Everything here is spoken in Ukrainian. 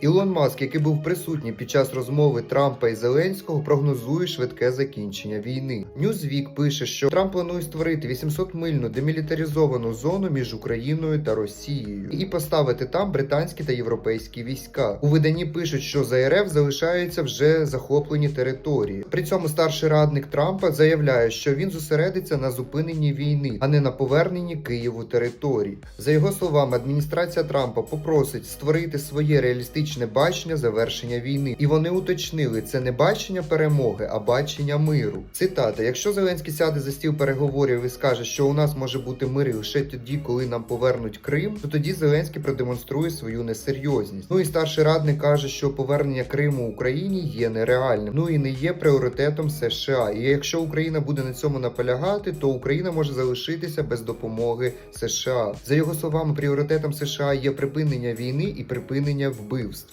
Ілон Маск, який був присутній під час розмови Трампа і Зеленського, прогнозує швидке закінчення війни. Ньюзвік пише, що Трамп планує створити 800-мильну демілітаризовану зону між Україною та Росією і поставити там британські та європейські війська. У виданні пишуть, що за РФ залишаються вже захоплені території. При цьому старший радник Трампа заявляє, що він зосередиться на зупиненні війни, а не на поверненні Києву територій. За його словами, адміністрація Трампа попросить створити своє реалістичне бачення завершення війни, і вони уточнили це не бачення перемоги, а бачення миру. Цитата: якщо Зеленський сяде за стіл переговорів і скаже, що у нас може бути мир лише тоді, коли нам повернуть Крим, то тоді Зеленський продемонструє свою несерйозність. Ну і старший радник каже, що повернення Криму Україні є нереальним, ну і не є пріоритетом США. І якщо Україна буде на цьому наполягати, то Україна може залишитися без допомоги США. За його словами, пріоритетом США є припинення війни і припинення вбивств.